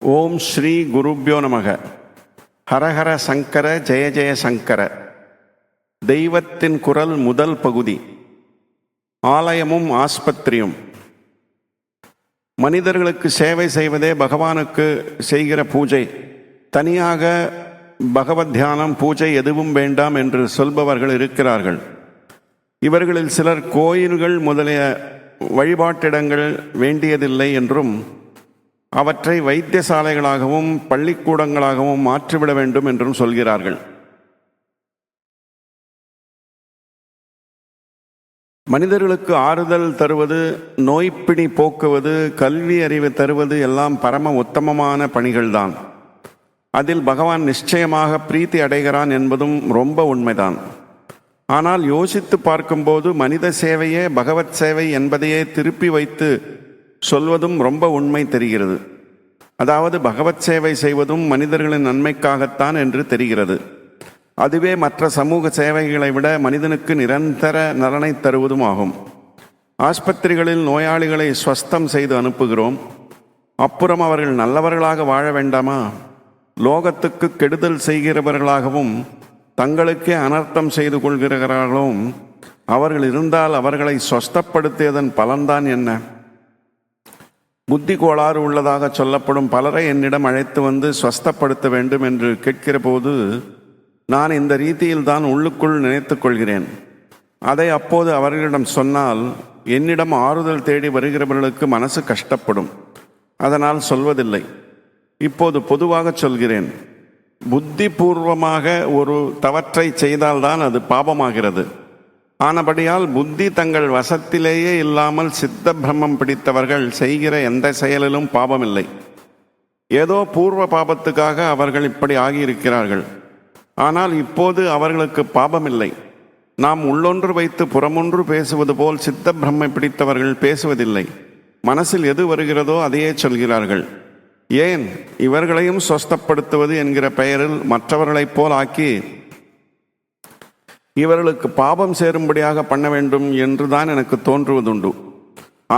ஓம் ஸ்ரீ குருப்யோ நமக. ஹரஹர சங்கர ஜெய ஜெய சங்கர. தெய்வத்தின் குரல் முதல் பகுதி. ஆலயமும் ஆஸ்பத்திரியும். மனிதர்களுக்கு சேவை செய்வதே பகவானுக்கு செய்கிற பூஜை. தனியாக பகவத் தியானம் பூஜை எதுவும் வேண்டாம் என்று சொல்பவர்கள் இருக்கிறார்கள். இவர்களில் சிலர் கோயில்கள் முதலிய வழிபாட்டிடங்கள் வேண்டியதில்லை என்றும் அவற்றை வைத்தியசாலைகளாகவும் பள்ளிக்கூடங்களாகவும் மாற்றிவிட வேண்டும் என்றும் சொல்கிறார்கள். மனிதர்களுக்கு ஆறுதல் தருவது நோய்ப்பிணி போக்குவது கல்வி அறிவு தருவது எல்லாம் பரம உத்தமமான பணிகள்தான். அதில் பகவான் நிச்சயமாக பிரீத்தி அடைகிறான் என்பதும் ரொம்ப உண்மைதான். ஆனால் யோசித்து பார்க்கும்போது மனித சேவையே பகவத் சேவை என்பதையே திருப்பி வைத்து சொல்வதும் ரொம்ப உண்மை தெரிகிறது. அதாவது பகவத் சேவை செய்வதும் மனிதர்களின் நன்மைக்காகத்தான் என்று தெரிகிறது. அதுவே மற்ற சமூக சேவைகளை விட மனிதனுக்கு நிரந்தர நலனை தருவதும் ஆகும் ஆஸ்பத்திரிகளில் நோயாளிகளை ஸ்வஸ்தம் செய்து அனுப்புகிறோம். அப்புறம் அவர்கள் நல்லவர்களாக வாழ வேண்டாமா? லோகத்துக்கு கெடுதல் செய்கிறவர்களாகவும் தங்களுக்கே அனர்த்தம் செய்து கொள்கிறார்களும் அவர்கள் இருந்தால் அவர்களை சொஸ்தப்படுத்தியதன் பலன்தான் என்ன? புத்தி கோளாறு உள்ளதாக சொல்லப்படும் பலரை என்னிடம் அழைத்து வந்து ஸ்வஸ்தப்படுத்த வேண்டும் என்று கேட்கிற போது நான் இந்த ரீதியில் தான் உள்ளுக்குள் நினைத்து கொள்கிறேன். அதை அப்போது அவர்களிடம் சொன்னால் என்னிடம் ஆறுதல் தேடி வருகிறவர்களுக்கு மனசு கஷ்டப்படும். அதனால் சொல்வதில்லை. இப்போது பொதுவாக சொல்கிறேன். புத்தி பூர்வமாக ஒரு தவற்றை செய்தால்தான் அது பாபமாகிறது. ஆனபடியால் புத்தி தங்கள் வசத்திலேயே இல்லாமல் சித்த பிரம்மம் பிடித்தவர்கள் செய்கிற எந்த செயலிலும் பாபமில்லை. ஏதோ பூர்வ பாபத்துக்காக அவர்கள் இப்படி ஆகியிருக்கிறார்கள். ஆனால் இப்போது அவர்களுக்கு பாபமில்லை. நாம் உள்ளொன்று வைத்து புறமொன்று பேசுவது போல் சித்த பிரம்மை பிடித்தவர்கள் பேசுவதில்லை. மனசில் எது வருகிறதோ அதையே சொல்கிறார்கள். ஏன்? இவர்களையும் சொஸ்தப்படுத்துவது என்கிற பெயரில் மற்றவர்களைப் போல் ஆக்கி இவர்களுக்கு பாபம் சேரும்படியாக பண்ண வேண்டும் என்று தான் எனக்கு தோன்றுவதுண்டு.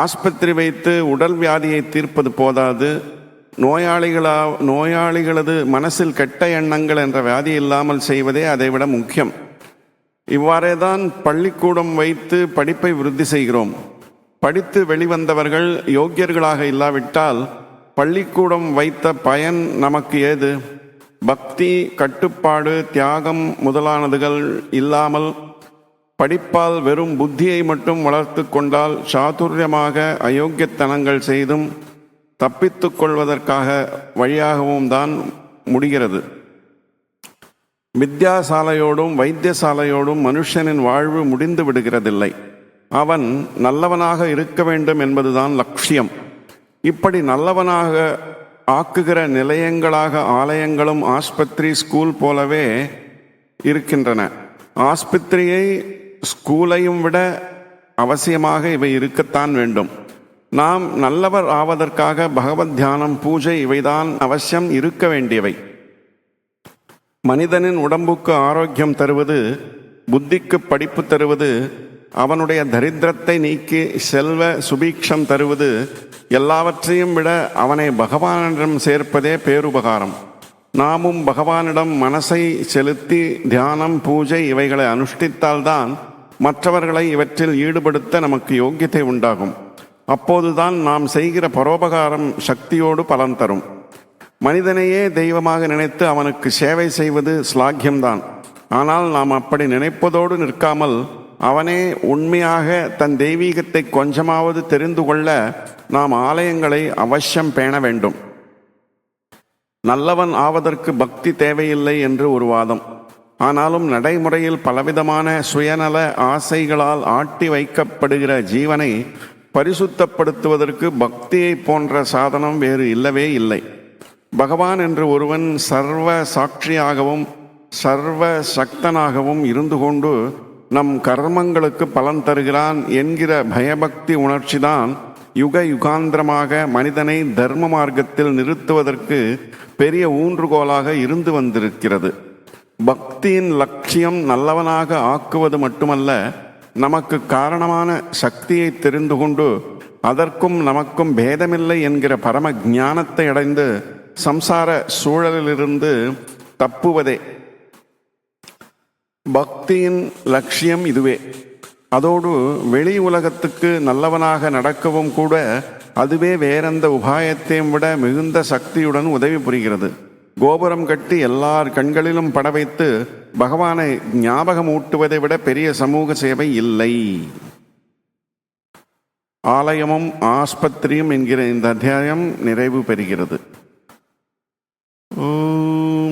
ஆஸ்பத்திரி வைத்து உடல் வியாதியை தீர்ப்பது போதாது. நோயாளிகளா நோயாளிகளது மனசில் கெட்ட எண்ணங்கள் என்ற வியாதி இல்லாமல் செய்வதே அதைவிட முக்கியம். இவ்வாறே தான் பள்ளிக்கூடம் வைத்து படிப்பை விருத்தி செய்கிறோம். படித்து வெளிவந்தவர்கள் யோக்கியர்களாக இல்லாவிட்டால் பள்ளிக்கூடம் வைத்த பயன் நமக்கு ஏது? பக்தி கட்டுப்பாடு தியாகம் முதலானதுகள் இல்லாமல் படிப்பால் வெறும் புத்தியை மட்டும் வளர்த்து கொண்டால் சாதுரியமாக அயோக்கியத்தனங்கள் செய்தும் தப்பித்து கொள்வதற்காக வழியாகவும் தான் முடிகிறது. வித்யாசாலையோடும் வைத்தியசாலையோடும் மனுஷனின் வாழ்வு முடிந்து விடுகிறதில்லை. அவன் நல்லவனாக இருக்க வேண்டும் என்பதுதான் லட்சியம். இப்படி நல்லவனாக ஆக்குகிற நிலையங்களாக ஆலயங்களும் ஆஸ்பத்திரி ஸ்கூல் போலவே இருக்கின்றன. ஆஸ்பத்திரியை ஸ்கூலையும் விட அவசியமாக இவை இருக்கத்தான் வேண்டும். நாம் நல்லவர் ஆவதற்காக பகவத் தியானம் பூஜை இவைதான் அவசியம் இருக்க வேண்டியவை. மனிதனின் உடம்புக்கு ஆரோக்கியம் தருவது புத்திக்கு படிப்பு தருவது அவனுடைய தரித்திரத்தை நீக்கி செல்வ சுபீக்ஷம் தருவது எல்லாவற்றையும் விட அவனை பகவானிடம் சேர்ப்பதே பேருபகாரம். நாமும் பகவானிடம் மனசை செலுத்தி தியானம் பூஜை இவைகளை அனுஷ்டித்தால்தான் மற்றவர்களை இவற்றில் ஈடுபடுத்த நமக்கு யோக்கியத்தை உண்டாகும். அப்போதுதான் நாம் செய்கிற பரோபகாரம் சக்தியோடு பலன் தரும். மனிதனையே தெய்வமாக நினைத்து அவனுக்கு சேவை செய்வது ஸ்லாக்கியம்தான் ஆனால் நாம் அப்படி நினைப்பதோடு நிற்காமல் அவனே உண்மையாக தன் தெய்வீகத்தை கொஞ்சமாவது தெரிந்து கொள்ள நாம் ஆலயங்களை அவசியம் பேண வேண்டும். நல்லவன் ஆவதற்கு பக்தி தேவையில்லை என்று ஒரு வாதம். ஆனாலும் நடைமுறையில் பலவிதமான சுயநல ஆசைகளால் ஆட்டி வைக்கப்படுகிற ஜீவனை பரிசுத்தப்படுத்துவதற்கு பக்தியை போன்ற சாதனம் வேறு இல்லவே இல்லை. பகவான் என்று ஒருவன் சர்வ சாட்சியாகவும் சர்வ சக்தனாகவும் இருந்து கொண்டு நம் கர்மங்களுக்கு பலன் தருகிறான் என்கிற பயபக்தி உணர்ச்சிதான் யுக யுகாந்திரமாக மனிதனை தர்ம மார்க்கத்தில் நிறுத்துவதற்கு பெரிய ஊன்றுகோலாக இருந்து வந்திருக்கிறது. பக்தியின் லட்சியம் நல்லவனாக ஆக்குவது மட்டுமல்ல நமக்கு காரணமான சக்தியை தெரிந்து கொண்டு அதற்கும் நமக்கும் பேதமில்லை என்கிற பரம ஞானத்தை அடைந்து சம்சார சூழலிலிருந்து தப்புவதே பக்தியின் லட்சியம் இதுவே. அதோடு வெளி உலகத்துக்கு நல்லவனாக நடக்கவும் கூட அதுவே வேறெந்த உபாயத்தையும் விட மிகுந்த சக்தியுடன் உதவி புரிகிறது. கோபுரம் கட்டி எல்லார் கண்களிலும் பட வைத்து பகவானை ஞாபகம் ஊட்டுவதை விட பெரிய சமூக சேவை இல்லை. ஆலயமும் ஆஸ்பத்திரியும் என்கிற இந்த அத்தியாயம் நிறைவு பெறுகிறது. ஓ